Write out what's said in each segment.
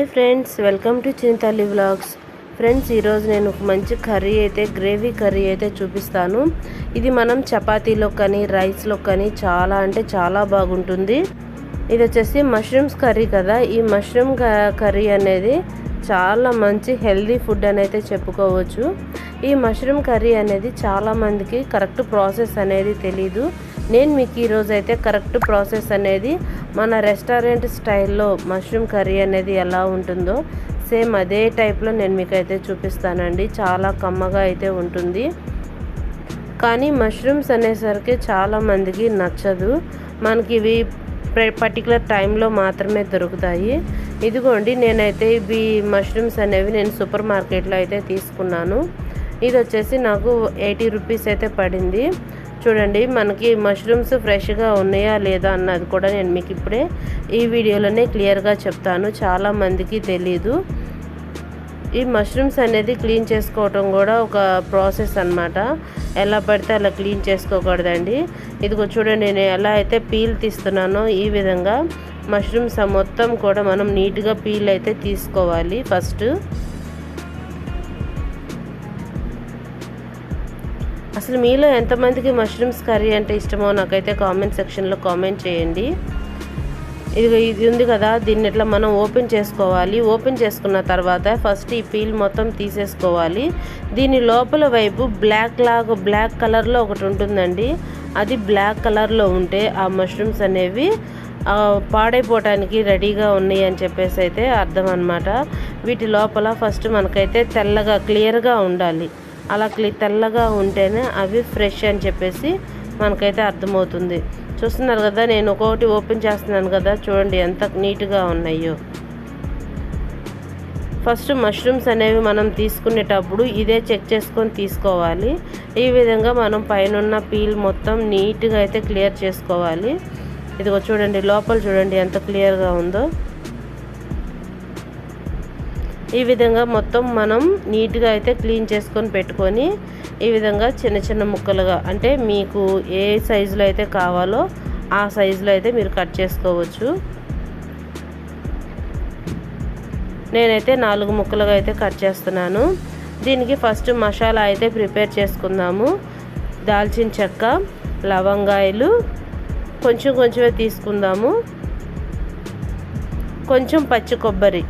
Hi friends welcome to Chintalli vlogs. Friends ఈరోజు నేను ఒక మంచి కర్రీ అయితే గ్రేవీ కర్రీ అయితే చూపిస్తాను. ఇది మనం చపాతీలో కానీ రైస్లో కానీ చాలా అంటే చాలా బాగుంటుంది. ఇది వచ్చేసి మష్రూమ్స్ కర్రీ కదా. ఈ మష్రూమ్ కర్రీ అనేది చాలా మంచి హెల్దీ ఫుడ్ అని అయితే చెప్పుకోవచ్చు. ఈ మష్రూమ్ కర్రీ అనేది చాలా మందికి కరెక్ట్ ప్రాసెస్ అనేది తెలీదు. నేను మీకు ఈరోజు అయితే కరెక్ట్ ప్రాసెస్ అనేది మన రెస్టారెంట్ స్టైల్లో మష్రూమ్ కర్రీ అనేది ఎలా ఉంటుందో సేమ్ అదే టైప్లో నేను మీకు అయితే చూపిస్తానండి. చాలా కమ్మగా అయితే ఉంటుంది. కానీ మష్రూమ్స్ అనేసరికి చాలా మందికి నచ్చదు. మనకి ఇవి పర్టికులర్ టైంలో మాత్రమే దొరుకుతాయి. ఇదిగోండి నేనైతే ఇవి మష్రూమ్స్ అనేవి నేను సూపర్ మార్కెట్లో అయితే తీసుకున్నాను. ఇది వచ్చేసి నాకు ఎయిటీ రూపీస్ అయితే పడింది. చూడండి మనకి మష్రూమ్స్ ఫ్రెష్గా ఉన్నాయా లేదా అన్నది కూడా నేను మీకు ఇప్పుడే ఈ వీడియోలోనే క్లియర్గా చెప్తాను. చాలా మందికి తెలీదు. ఈ మష్రూమ్స్ అనేది క్లీన్ చేసుకోవటం కూడా ఒక ప్రాసెస్ అనమాట ఎలా పడితే అలా క్లీన్ చేసుకోకూడదండి. ఇదిగో చూడండి నేను ఎలా అయితే పీల్ తీస్తున్నానో ఈ విధంగా మష్రూమ్స్ మొత్తం కూడా మనం నీట్గా పీల్ అయితే తీసుకోవాలి. ఫస్ట్ అసలు మీలో ఎంతమందికి మష్రూమ్స్ కర్రీ అంటే ఇష్టమో నాకైతే కామెంట్ సెక్షన్లో కామెంట్ చేయండి. ఇది ఇది ఉంది కదా దీన్ని ఇట్లా మనం ఓపెన్ చేసుకోవాలి? ఓపెన్ చేసుకున్న తర్వాత ఫస్ట్ ఈ పీల్ మొత్తం తీసేసుకోవాలి. దీని లోపల వైపు బ్లాక్ లాగా బ్లాక్ కలర్లో ఒకటి ఉంటుందండి. అది బ్లాక్ కలర్లో ఉంటే ఆ మష్రూమ్స్ అనేవి పాడైపోవటానికి రెడీగా ఉన్నాయి అని చెప్పేసి అయితే అర్థం అనమాట వీటి లోపల ఫస్ట్ మనకైతే తెల్లగా క్లియర్గా ఉండాలి. అలా క్లి తెల్లగా ఉంటేనే అవి ఫ్రెష్ అని చెప్పేసి మనకైతే అర్థమవుతుంది. చూస్తున్నారు కదా నేను ఒక్కొక్కటి ఓపెన్ చేస్తున్నాను కదా చూడండి ఎంత నీట్గా ఉన్నాయో. ఫస్ట్ మష్రూమ్స్ అనేవి మనం తీసుకునేటప్పుడు ఇదే చెక్ చేసుకొని తీసుకోవాలి. ఈ విధంగా మనం పైన పీల్ మొత్తం నీట్గా అయితే క్లియర్ చేసుకోవాలి. ఇదిగో చూడండి లోపల చూడండి ఎంత క్లియర్గా ఉందో. ఈ విధంగా మొత్తం మనం నీట్గా అయితే క్లీన్ చేసుకొని పెట్టుకొని ఈ విధంగా చిన్న చిన్న ముక్కలుగా అంటే మీకు ఏ సైజులో అయితే కావాలో ఆ సైజులో అయితే మీరు కట్ చేసుకోవచ్చు. నేనైతే నాలుగు ముక్కలుగా అయితే కట్ చేస్తున్నాను. దీనికి ఫస్ట్ మసాలా అయితే ప్రిపేర్ చేసుకుందాము. దాల్చిన చెక్క లవంగాయలు కొంచెం కొంచెమే తీసుకుందాము. కొంచెం పచ్చి కొబ్బరి.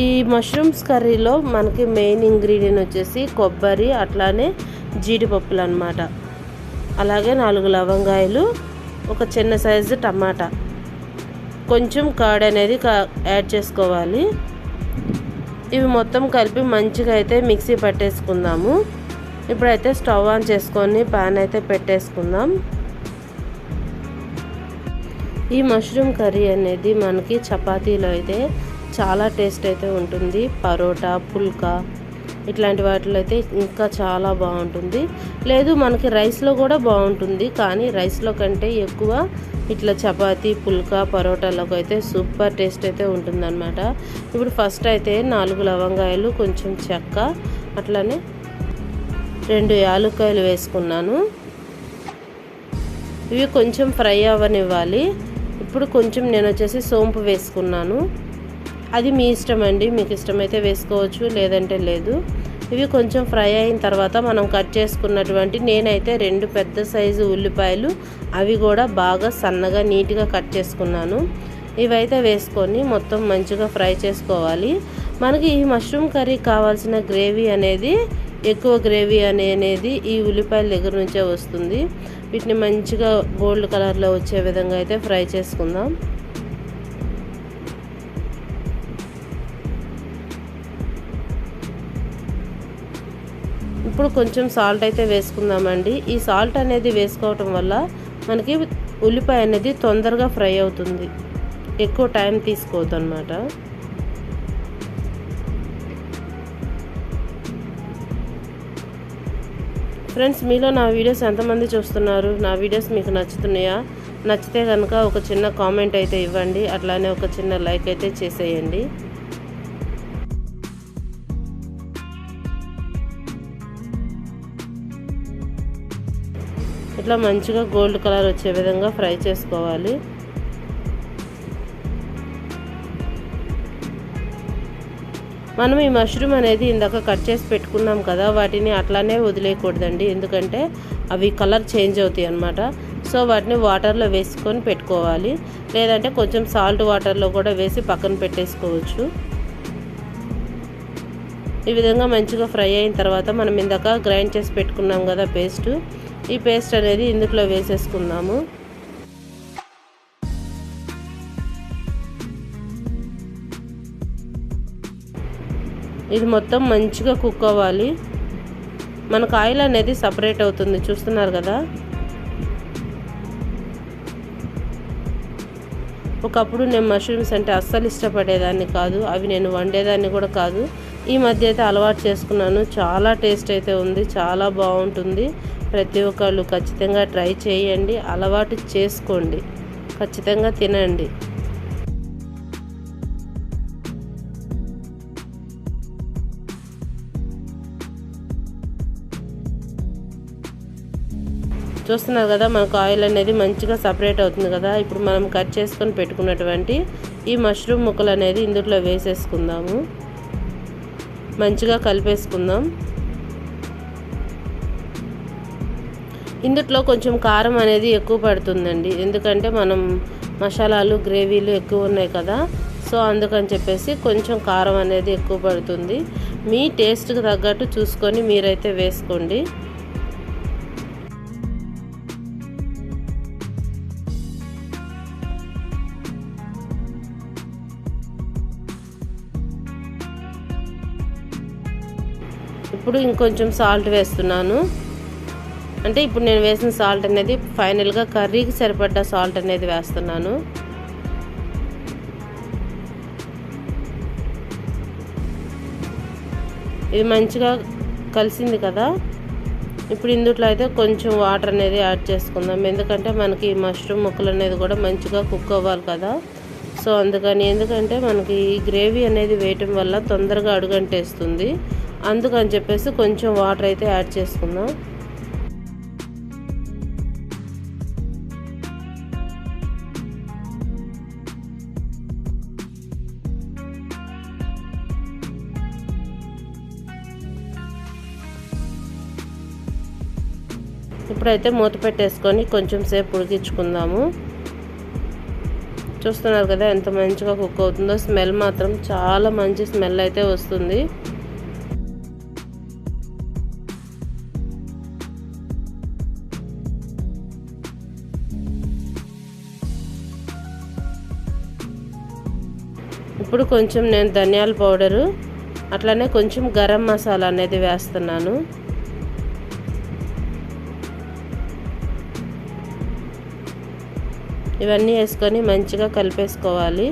ఈ మష్రూమ్స్ కర్రీలో మనకి మెయిన్ ఇంగ్రీడియంట్ వచ్చేసి కొబ్బరి అట్లానే జీడిపప్పులు అనమాట అలాగే నాలుగు లవంగాయలు ఒక చిన్న సైజు టమాటా. కొంచెం కర్డ్ అనేది యాడ్ చేసుకోవాలి. ఇవి మొత్తం కలిపి మంచిగా అయితే మిక్సీ పట్టేసుకుందాము. ఇప్పుడైతే స్టవ్ ఆన్ చేసుకొని ప్యాన్ అయితే పెట్టేసుకుందాం. ఈ మష్రూమ్ కర్రీ అనేది మనకి చపాతీలో అయితే చాలా టేస్ట్ అయితే ఉంటుంది. పరోటా పుల్కా ఇట్లాంటి వాటిలో అయితే ఇంకా చాలా బాగుంటుంది. లేదు మనకి రైస్లో కూడా బాగుంటుంది. కానీ రైస్లో కంటే ఎక్కువ ఇట్లా చపాతి పుల్కా పరోటాలకు అయితే సూపర్ టేస్ట్ అయితే ఉంటుందన్నమాట. ఇప్పుడు ఫస్ట్ అయితే నాలుగు లవంగాయలు కొంచెం చెక్క అట్లానే రెండు యాలుక్కాయలు వేసుకున్నాను. ఇవి కొంచెం ఫ్రై అవ్వనివ్వాలి. ఇప్పుడు కొంచెం నేను వచ్చేసి సోంపు వేసుకున్నాను. అది మీ ఇష్టం అండి. మీకు ఇష్టమైతే వేసుకోవచ్చు లేదంటే లేదు. ఇవి కొంచెం ఫ్రై అయిన తర్వాత మనం కట్ చేసుకున్నటువంటి నేనైతే రెండు పెద్ద సైజు ఉల్లిపాయలు అవి కూడా బాగా సన్నగా నీట్గా కట్ చేసుకున్నాను. ఇవైతే వేసుకొని మొత్తం మంచిగా ఫ్రై చేసుకోవాలి. మనకి ఈ మష్రూమ్ కర్రీ కావాల్సిన గ్రేవీ అనేది ఎక్కువ గ్రేవీ అనేది ఈ ఉల్లిపాయల దగ్గర నుంచే వస్తుంది. వీటిని మంచిగా గోల్డ్ కలర్లో వచ్చే విధంగా అయితే ఫ్రై చేసుకుందాం. ఇప్పుడు కొంచెం సాల్ట్ అయితే వేసుకుందామండి. ఈ సాల్ట్ అనేది వేసుకోవటం వల్ల మనకి ఉల్లిపాయ అనేది తొందరగా ఫ్రై అవుతుంది. ఎక్కువ టైం తీసుకోవద్దు అనమాట ఫ్రెండ్స్ మీలో నా వీడియోస్ ఎంతమంది చూస్తున్నారు? నా వీడియోస్ మీకు నచ్చుతున్నాయా? నచ్చితే కనుక ఒక చిన్న కామెంట్ అయితే ఇవ్వండి. అట్లానే ఒక చిన్న లైక్ అయితే చేసేయండి. ఇట్లా మంచిగా గోల్డ్ కలర్ వచ్చే విధంగా ఫ్రై చేసుకోవాలి. మనం ఈ మష్రూమ్ అనేది ఇందాక కట్ చేసి పెట్టుకున్నాం కదా వాటిని అట్లానే వదిలేయకూడదండి. ఎందుకంటే అవి కలర్ చేంజ్ అవుతాయి అన్నమాట. సో వాటిని వాటర్లో వేసుకొని పెట్టుకోవాలి. లేదంటే కొంచెం సాల్ట్ వాటర్లో కూడా వేసి పక్కన పెట్టేసుకోవచ్చు. ఈ విధంగా మంచిగా ఫ్రై అయిన తర్వాత మనం ఇందాక గ్రైండ్ చేసి పెట్టుకున్నాం కదా పేస్ట్. ఈ పేస్ట్ అనేది ఇందులో వేసేసుకుందాము. ఇది మొత్తం మంచిగా కుక్ అవ్వాలి. మనకు ఆయిల్ అనేది సపరేట్ అవుతుంది చూస్తున్నారు కదా. ఒకప్పుడు నేను మష్రూమ్స్ అంటే అస్సలు ఇష్టపడేదాన్ని కాదు. అవి నేను వండేదాన్ని కూడా కాదు. ఈ మధ్య అయితే అలవాటు చేసుకున్నాను. చాలా టేస్ట్ అయితే ఉంది చాలా బాగుంటుంది. ప్రతి ఒక్కళ్ళు ఖచ్చితంగా ట్రై చేయండి అలవాటు చేసుకోండి. ఖచ్చితంగా తినండి. చూస్తున్నారు కదా మనకు ఆయిల్ అనేది మంచిగా సపరేట్ అవుతుంది కదా. ఇప్పుడు మనం కట్ చేసుకొని పెట్టుకున్నటువంటి ఈ మష్రూమ్ ముక్కలు అనేది ఇందులో వేసేసుకుందాము. మంచిగా కలిపేసుకుందాం. ఇందుట్లో కొంచెం కారం అనేది ఎక్కువ పడుతుందండి. ఎందుకంటే మనం మసాలాలు గ్రేవీలు ఎక్కువ ఉన్నాయి కదా. సో అందుకని చెప్పేసి కొంచెం కారం అనేది ఎక్కువ పడుతుంది. మీ టేస్ట్కి తగ్గట్టు చూసుకొని మీరైతే వేసుకోండి. ఇప్పుడు ఇంకొంచెం సాల్ట్ వేస్తున్నాను. అంటే ఇప్పుడు నేను వేసిన సాల్ట్ అనేది ఫైనల్గా కర్రీకి సరిపడ్డ సాల్ట్ అనేది వేస్తున్నాను. ఇది మంచిగా కలిసింది కదా. ఇప్పుడు ఇందుట్లో అయితే కొంచెం వాటర్ అనేది యాడ్ చేసుకుందాం. ఎందుకంటే మనకి మష్రూమ్ ముక్కలు అనేది కూడా మంచిగా కుక్ అవ్వాలి కదా. సో అందుకని ఎందుకంటే మనకి ఈ గ్రేవీ అనేది వేయటం వల్ల తొందరగా అడుగంటేస్తుంది. అందుకని చెప్పేసి కొంచెం వాటర్ అయితే యాడ్ చేసుకుందాం. ఇప్పుడైతే మూత పెట్టేసుకొని కొంచెం సేపు ఉడికించుకుందాము. చూస్తున్నారు కదా ఎంత మంచిగా కుక్ అవుతుందో. స్మెల్ మాత్రం చాలా మంచి స్మెల్ అయితే వస్తుంది. ఇప్పుడు కొంచెం నేను ధనియాల పౌడరు అట్లానే కొంచెం గరం మసాలా అనేది వేస్తున్నాను. ఇవన్నీ వేసుకొని మంచిగా కలిపేసుకోవాలి.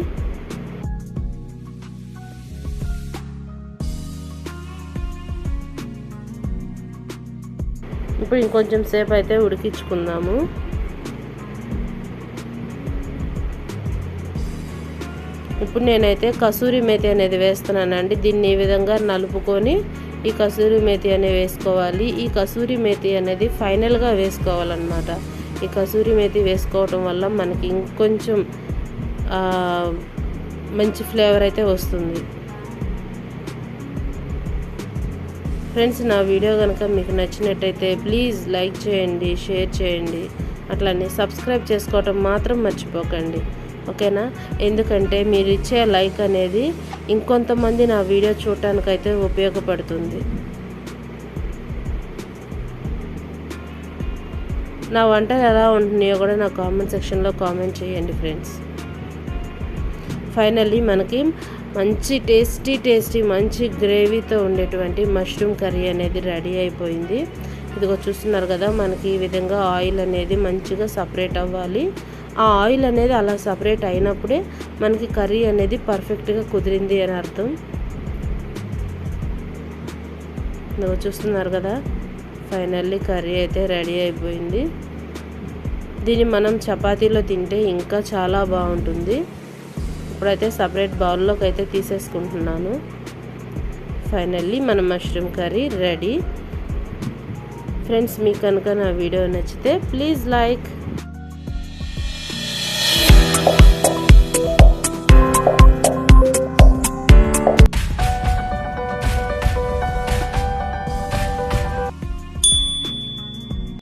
ఇప్పుడు ఇంకొంచెం సేపు అయితే ఉడికించుకుందాము. ఇప్పుడు నేనైతే కసూరి మేతి అనేది వేస్తున్నానండి. దీన్ని ఈ విధంగా నలుపుకొని ఈ కసూరి మేతి అనేది వేసుకోవాలి. ఈ కసూరి మేతి అనేది ఫైనల్గా వేసుకోవాలన్నమాట. ఈ కసూరి మేతి వేసుకోవటం వల్ల మనకి ఇంకొంచెం మంచి ఫ్లేవర్ అయితే వస్తుంది. ఫ్రెండ్స్ నా వీడియో కనుక మీకు నచ్చినట్టయితే ప్లీజ్ లైక్ చేయండి షేర్ చేయండి. అట్లానే సబ్స్క్రైబ్ చేసుకోవటం మాత్రం మర్చిపోకండి. ఓకేనా? ఎందుకంటే మీరు ఇచ్చే లైక్ అనేది ఇంకొంతమంది నా వీడియో చూడటానికైతే ఉపయోగపడుతుంది. నా వంటలు ఎలా ఉంటున్నాయో కూడా నా కామెంట్ సెక్షన్లో కామెంట్ చేయండి ఫ్రెండ్స్ ఫైనల్లీ మనకి మంచి టేస్టీ టేస్టీ మంచి గ్రేవీతో ఉండేటువంటి మష్రూమ్ కర్రీ అనేది రెడీ అయిపోయింది. ఇదిగో చూస్తున్నారు కదా మనకి ఈ విధంగా ఆయిల్ అనేది మంచిగా సపరేట్ అవ్వాలి. ఆ ఆయిల్ అనేది అలా సపరేట్ అయినప్పుడే మనకి కర్రీ అనేది పర్ఫెక్ట్గా కుదిరింది అని అర్థం. ఇదిగో చూస్తున్నారు కదా ఫైనల్లీ కర్రీ అయితే రెడీ అయిపోయింది. దీన్ని మనం చపాతీలో తింటే ఇంకా చాలా బాగుంటుంది. ఇప్పుడైతే సపరేట్ బౌల్లోకి అయితే తీసేసుకుంటున్నాను. ఫైనల్లీ మన మష్రూమ్ కర్రీ రెడీ. ఫ్రెండ్స్ మీకు కనుక నా వీడియో నచ్చితే ప్లీజ్ లైక్